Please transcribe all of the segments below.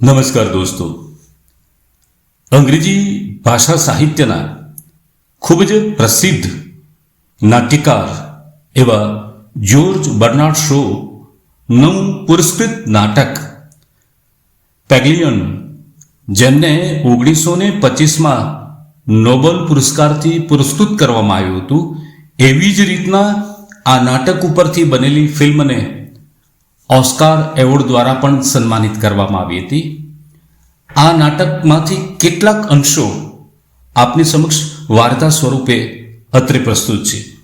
નમસ્કાર દોસ્તો. અંગ્રેજી ભાષા સાહિત્યના ખૂબ જ પ્રસિદ્ધ નાટ્યકાર એવા જ્યોર્જ બર્નાર્ડ શો નું પુરસ્કૃત નાટક પેગ્લિયન, જેમને ઓગણીસો ને પચીસમાં નોબલ પુરસ્કારથી પુરસ્કૃત કરવામાં આવ્યું હતું, એવી જ રીતના આ નાટક ઉપરથી બનેલી ફિલ્મને ઓસ્કાર એવોર્ડ દ્વારા પણ સન્માનિત કરવામાં આવી હતી. આ નાટકમાંથી કેટલાક અંશો આપની સમક્ષ વાર્તા સ્વરૂપે અત્રે પ્રસ્તુત છે.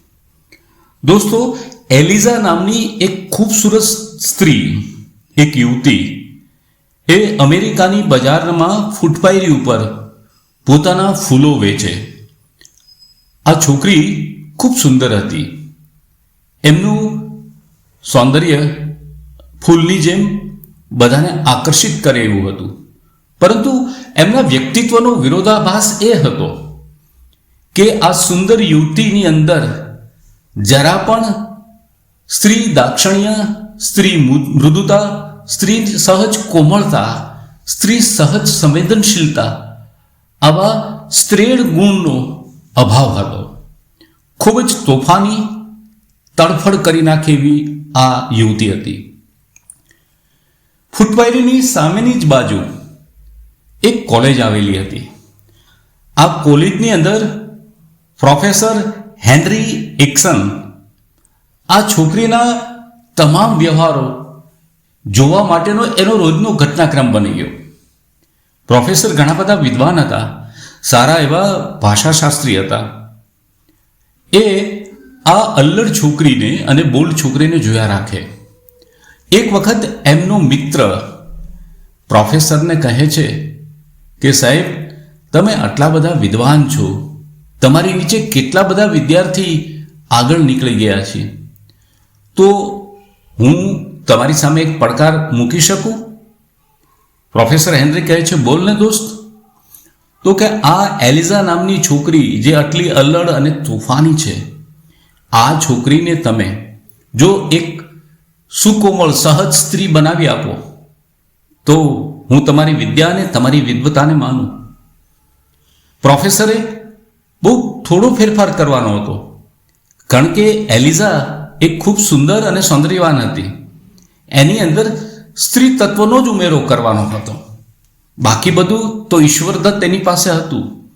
દોસ્તો, એલિઝા નામની એક ખૂબસૂરત સ્ત્રી, એક યુવતી, એ અમેરિકાની બજારમાં ફૂટપાયરી ઉપર પોતાના ફૂલો વેચે. આ છોકરી ખૂબ સુંદર હતી. એમનું સૌંદર્ય ફૂલની જેમ બધાને આકર્ષિત કરે એવું હતું. પરંતુ એમના વ્યક્તિત્વનો વિરોધાભાસ એ હતો કે આ સુંદર યુવતીની અંદર જરા પણ સ્ત્રી દાક્ષણ્ય, સ્ત્રી મૃદુતા, સ્ત્રી સહજ કોમળતા, સ્ત્રી સહજ સંવેદનશીલતા આવા સ્ત્રેળ ગુણનો અભાવ હતો. ખૂબ જ તોફાની, તડફડ કરી નાખે એવી આ યુવતી હતી. ફૂટપાયરીની સામેની જ બાજુ એક કોલેજ આવેલી હતી. આ કોલેજની અંદર પ્રોફેસર હેનરી એક્સન આ છોકરીના તમામ વ્યવહારો જોવા માટેનો એનો રોજનો ઘટનાક્રમ બની ગયો. પ્રોફેસર ઘણા બધા વિદ્વાન હતા, સારા એવા ભાષાશાસ્ત્રી હતા. એ આ અલ્લડ છોકરીને અને બોલ્ડ છોકરીને જોયા રાખે. એક વખત એમનો મિત્ર પ્રોફેસરને કહે છે કે, સાહેબ, તમે આટલા બધા વિદ્વાન છો. તમારી નીચે કેટલા બધા વિદ્યાર્થી આગળ નીકળી ગયા છે. તો હું તમારી સામે એક પડકાર મૂકી શકું? પ્રોફેસર હેનરી કહે છે બોલને દોસ્ત. તો કે, આ એલિઝા નામની છોકરી જે આટલી અલ્લડ અને તોફાની છે, આ છોકરીને તમે જો એક સુકોમળ સહજ સ્ત્રી બનાવી આપો. તો હું તમારી વિદ્યાને, તમારી વિદ્વતાને માનું. પ્રોફેસરે બહુ થોડો ફેરફાર કરવાનો હતો. કારણ કે એલિઝા એક ખૂબ સુંદર અને સૌંદર્યવાન હતી. એની અંદર સ્ત્રી તત્વનો જ ઉમેરો કરવાનો હતો. બાકી બધું તો ઈશ્વરદત્ત તેની પાસે હતું.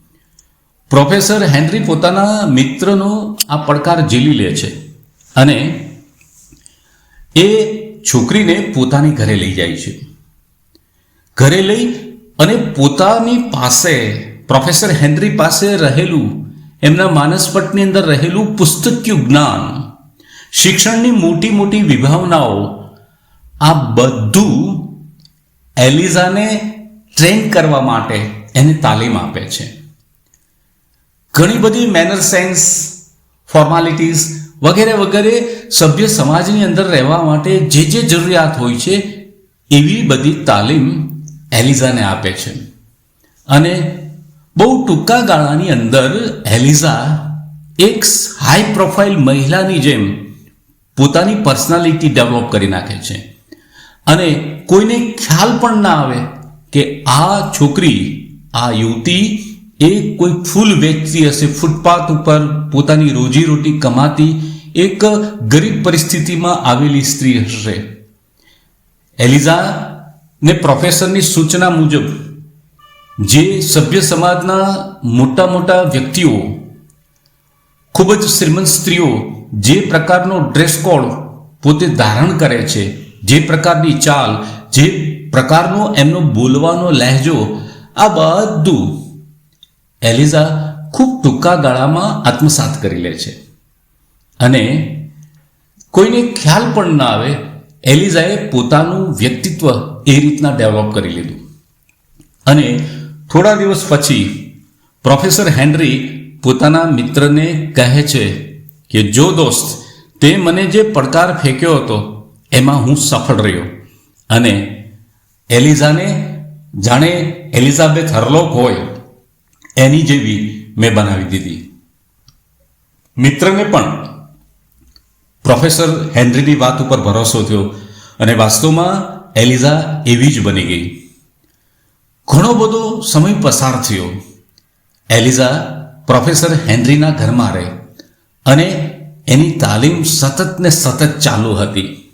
પ્રોફેસર હેનરી પોતાના મિત્રનો આ પડકાર ઝીલી લે છે. અને એ છોકરીને પોતાની ઘરે લઈ જાય છે. ઘરે લઈ અને પોતાની પાસે, પ્રોફેસર હેનરી પાસે રહેલું, એમના માનસપટની અંદર રહેલું પુસ્તક્યું જ્ઞાન, શિક્ષણની મોટી મોટી વિભાવનાઓ, આ બધું એલિઝાને ટ્રેન કરવા માટે એને તાલીમ આપે છે. ઘણી બધી મેનર સેન્સ ફોર્માલિટીઝ વગેરે વગેરે સભ્ય સમાજની અંદર રહેવા માટે જે જે જરૂરિયાત હોય છે, એવી બધી તાલીમ એલિઝાને આપે છે. અને બહુ ટૂંકા ગાળાની અંદર એલિઝા એક હાઈ પ્રોફાઇલ મહિલાની જેમ પોતાની પર્સનાલિટી ડેવલપ કરી નાખે છે. અને કોઈને ખ્યાલ પણ ના આવે કે આ છોકરી, આ યુવતી એ કોઈ ફૂલ વેચતી હશે, ફૂટપાથ ઉપર પોતાની રોજીરોટી કમાતી એક ગરીબ પરિસ્થિતિમાં આવેલી સ્ત્રી હશે. એલિઝા ને પ્રોફેસરની સૂચના મુજબ, જે સભ્ય સમાજના મોટા મોટા વ્યક્તિઓ, ખૂબ જ શ્રીમંત સ્ત્રીઓ, જે પ્રકારનો ડ્રેસ કોડ પોતે ધારણ કરે છે, જે પ્રકારની ચાલ, જે પ્રકારનો એમનો બોલવાનો લહેજો, આ બધું એલિઝા ખૂબ ટૂંકા ગાળામાં આત્મસાત કરી લે છે. અને કોઈને ખ્યાલ પણ ના આવે, એલિઝાએ પોતાનું વ્યક્તિત્વ એ રીતના ડેવલપ કરી લીધું. અને થોડા દિવસ પછી પ્રોફેસર હેનરી પોતાના મિત્રને કહે છે કે, જો દોસ્ત, તે મને જે પડકાર ફેંક્યો હતો, એમાં હું સફળ રહ્યો. અને એલિઝાને જાણે એલિઝાબેથ હરલોક હોય, એની જેવી મેં બનાવી દીધી. મિત્રને પણ પ્રોફેસર હેનરીની વાત ઉપર ભરોસો થયો અને વાસ્તવમાં એલિઝા એવી જ બની ગઈ. ઘણો બધો સમય પસાર થયો. એલિઝા પ્રોફેસર હેનરીના ઘરમાં રહે અને એની તાલીમ સતત ને સતત ચાલુ હતી.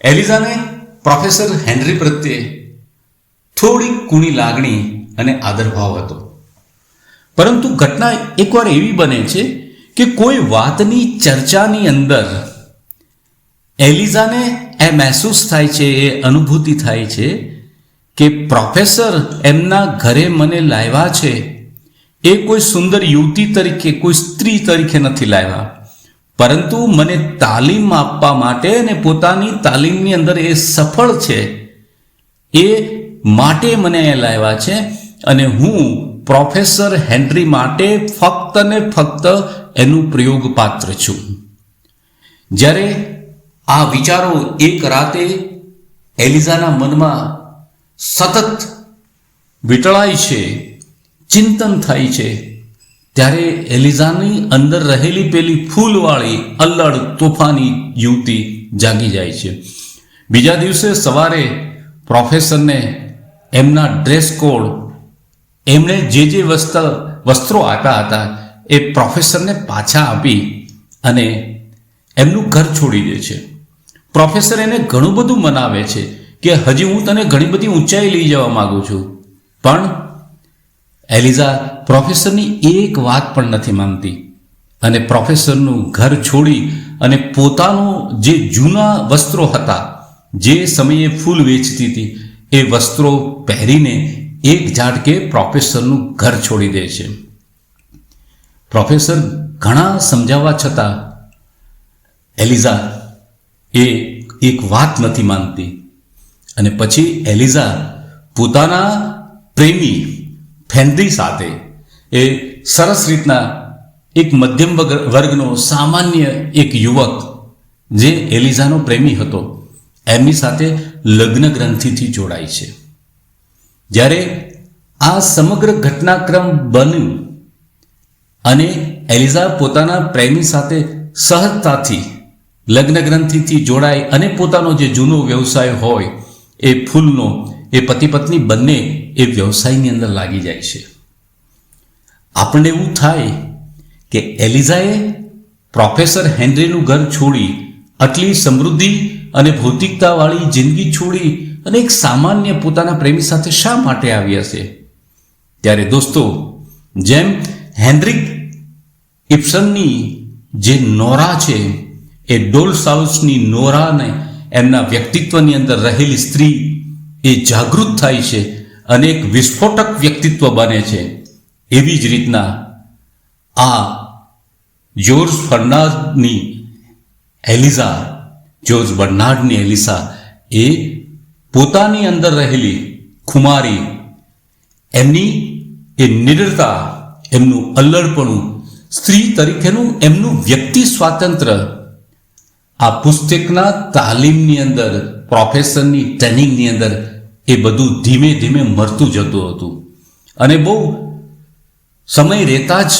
એલિઝાને પ્રોફેસર હેનરી પ્રત્યે થોડી કુણી લાગણી અને આદરભાવ હતો. પરંતુ ઘટના એકવાર એવી બને છે કે કોઈ વાતની ચર્ચાની અંદર એલિઝાને એ મહેસૂસ થાય છે, એ અનુભૂતિ થાય છે કે પ્રોફેસર એમના ઘરે મને લાવ્યા છે. એ કોઈ સુંદર યુવતી તરીકે, કોઈ સ્ત્રી તરીકે નથી લાવ્યા. પરંતુ મને તાલીમ આપવા માટે અને પોતાની તાલીમની અંદર એ સફળ છે. એ માટે મને એ લાવ્યા છે અને હું પ્રોફેસર હેનરી માટે ફક્ત ને ફક્ત એનું પ્રયોગ પાત્ર છું. જ્યારે આ વિચારો એક રાતે એલિઝાના મનમાં સતત વીટળાય છે, ચિંતન થાય છે, ત્યારે એલિઝાની અંદર રહેલી પેલી ફૂલવાળી અલ્લડ તોફાની યુવતી જાગી જાય છે. બીજા દિવસે સવારે પ્રોફેસરને એમના ડ્રેસ કોડ, એમણે જે જે વસ્ત્ર વસ્ત્રો આપ્યા હતા એ પ્રોફેસરને પાછા આપી અને એમનું ઘર છોડી દે છે. પ્રોફેસર એને ઘણું બધું મનાવે છે કે હજી હું તને ઘણી બધી ઊંચાઈ લઈ જવા માગું છું. પણ એલિઝા પ્રોફેસરની એક વાત પણ નથી માનતી. અને પ્રોફેસરનું ઘર છોડી અને પોતાનું જે જૂના વસ્ત્રો હતા, જે સમયે ફૂલ વેચતી હતી, એ વસ્ત્રો પહેરીને એક ઝાટકે પ્રોફેસરનું ઘર છોડી દે છે. પ્રોફેસર ઘણા સમજાવવા છતાં એલિઝા એ એક વાત નથી માનતી. અને પછી એલિઝા પોતાના પ્રેમી ફેન્દ્રી સાથે એ સરસ રીતના એક મધ્યમ વર્ગનો સામાન્ય એક યુવક જે એલિઝાનો પ્રેમી હતો, એમની સાથે લગ્ન ગ્રંથિથી જોડાય છે. જ્યારે આ સમગ્ર ઘટનાક્રમ બન્યું અને એલિઝા પોતાના પ્રેમી સાથે સહજતાથી, લગ્ન ગ્રંથિથી જોડાય અને પોતાનો જે જૂનો વ્યવસાય હોય, એ ફૂલનો, એ પતિ પત્ની બંને એ વ્યવસાયની અંદર લાગી જાય છે. આપણને એવું થાય કે એલિઝાએ પ્રોફેસર હેનરીનું ઘર છોડી, આટલી સમૃદ્ધિ અને ભૌતિકતાવાળી જિંદગી છોડી અને એક સામાન્ય પોતાના પ્રેમી સાથે શા માટે આવી હશે? ત્યારે દોસ્તો, જેમ હેનરિક ઇપ્સનની જે નોરા છે, એ ડોલ સાઉસની નોરાને એમના વ્યક્તિત્વની અંદર રહેલી સ્ત્રી એ જાગૃત થાય છે અને એક વિસ્ફોટક વ્યક્તિત્વ બને છે. એવી જ રીતના આ જોર્જ ફર્નાડની એલિઝા જોર્જ બર્નાર્ડની એલિઝા એ પોતાની અંદર રહેલી ખુમારી, એમની એ નિડરતા, એમનું અલ્લડપણું સ્ત્રી તરીકેનું એમનું વ્યક્તિ સ્વાતંત્ર્ય આ પુસ્તકના તાલીમની અંદર પ્રોફેસરની ટ્રેનિંગની અંદર એ બધું ધીમે ધીમે મરતું જતું હતું. અને બહુ સમય રહેતા જ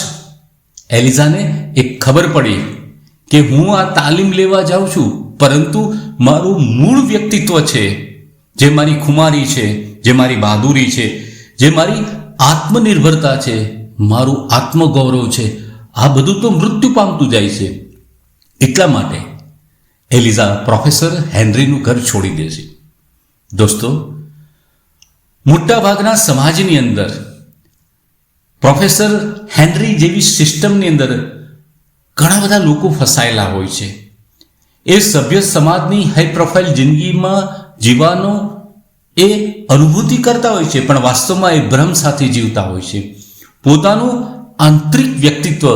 એલિઝાને એક ખબર પડી કે હું આ તાલીમ લેવા જાઉં છું, પરંતુ મારું મૂળ વ્યક્તિત્વ છે, જે મારી ખુમારી છે, જે મારી બહાદુરી છે, જે મારી આત્મનિર્ભરતા છે, મારું આત્મગૌરવ છે આ બધું તો મૃત્યુ પામતું જાય છે. એટલા માટે એલિઝા પ્રોફેસર હેનરીનું ઘર છોડી દે છે. દોસ્તો મોટાભાગના સમાજની અંદર પ્રોફેસર હેનરી જેવી સિસ્ટમની અંદર ઘણા બધા લોકો ફસાયેલા હોય છે. એ સભ્ય સમાજની હાઈ પ્રોફાઇલ જિંદગીમાં જીવવાનો એ અનુભૂતિ કરતા હોય છે, પણ વાસ્તવમાં એ ભ્રમ સાથે જીવતા હોય છે. પોતાનું આંતરિક વ્યક્તિત્વ,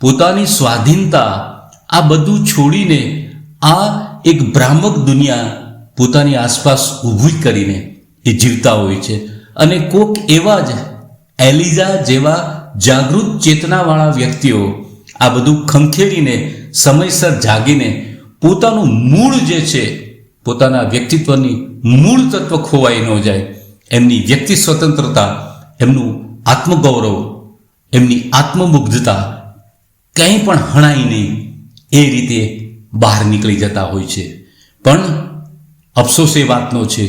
પોતાની સ્વાધીનતા, આ બધું છોડીને આ એક ભ્રામક દુનિયા પોતાની આસપાસ ઊભી કરીને એ જીવતા હોય છે. અને કોક એવા જ એલિઝા જેવા જાગૃત ચેતનાવાળા વ્યક્તિઓ આ બધું ખંખેરીને, સમયસર જાગીને પોતાનું મૂળ જે છે, પોતાના વ્યક્તિત્વની મૂળ તત્વ ખોવાઈ ન જાય. એમની વ્યક્તિ સ્વતંત્રતા, એમનું આત્મગૌરવ એમની આત્મમુગ્ધતા કંઈ પણ હણાય નહીં એ રીતે બહાર નીકળી જતા હોય છે. પણ અફસોસ એ વાતનો છે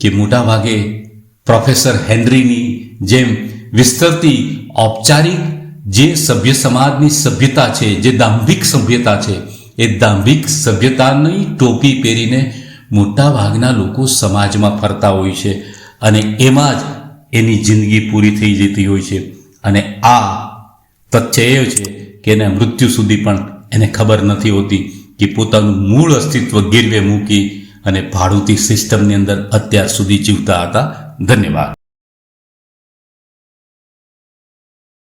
કે મોટા ભાગે પ્રોફેસર હેનરીની જેમ વિસ્તરતી ઔપચારિક જે સભ્ય સમાજની સભ્યતા છે, જે દાંભિક સભ્યતા છે, એ દાંભિક સભ્યતાની ટોપી પહેરીને મોટા ભાગના લોકો સમાજમાં ફરતા હોય છે અને એમાં જ એની જિંદગી પૂરી થઈ જતી હોય છે. અને આ તથ્ય એ છે કે એના મૃત્યુ સુધી પણ એને ખબર નથી હોતી કે પોતાનું મૂળ અસ્તિત્વ ગીરવે મૂકી અને ભાડુતી સિસ્ટમની અંદર અત્યાર સુધી જીવતા હતા. ધન્યવાદ.